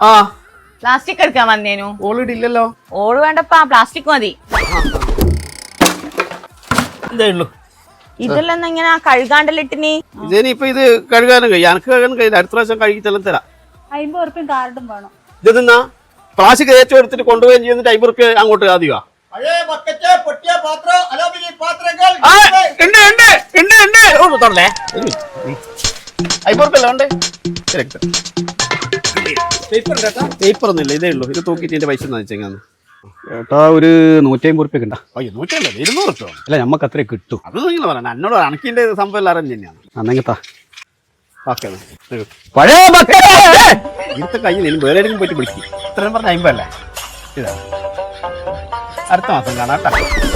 ആ. പ്ലാസ്റ്റിക് എടുക്കാൻ വന്നേനു. ഓൾറെഡി ഇല്ലല്ലോ ഓൾ വേണ്ടപ്പാ പ്ലാസ്റ്റിക് മതി. ഇതെല്ലാം എങ്ങനെ? ഇപ്പൊ ഇത് കഴുകാനും കഴിയും. എനിക്ക് കഴുകാനും കഴിയില്ല. അടുത്ത പ്രാവശ്യം കഴുകിത്തെല്ലാം തരാം അമ്പത് ഉറുപ്പ്യം കാർഡും വേണം. ഇത് നിന്നാ പ്ലാസ്റ്റിക് ഏറ്റവും എടുത്തിട്ട് കൊണ്ടുപോവുകയും ചെയ്യുന്നിട്ട് അമ്പത് റുപ്യ അങ്ങോട്ട് ആദ്യമാ. ആ, ഉണ്ട് പേപ്പർ ഒന്നുമില്ല ഇതേ ഉള്ളൂ. ഇത് തൂക്കിയിട്ട് പൈസ വെച്ചെങ്ങാന്ന് ഏട്ടാ ഒരു നൂറ്റി അമ്പത് റുപ്യ കിട്ടാ അയ്യോ നൂറ്റല്ല ഇരുന്നൂറ് അല്ല നമുക്ക് അത്ര കിട്ടും. അത് നിങ്ങൾ പറയണം എന്നോട് അണക്കിന്റെ സംഭവം എല്ലാം അറിഞ്ഞു തന്നെയാണ്. അന്നെങ്കിത്താ ഓക്കെ പഴയ ഇവിടുത്തെ കയ്യിൽ നിന്ന് വേറെ എവിടെയെങ്കിലും പോയിട്ട് പിടിക്കും. ഇത്രയും പറഞ്ഞ അമ്പല്ലേ ഇതാ. അടുത്ത മാസം കാണാം കേട്ടോ.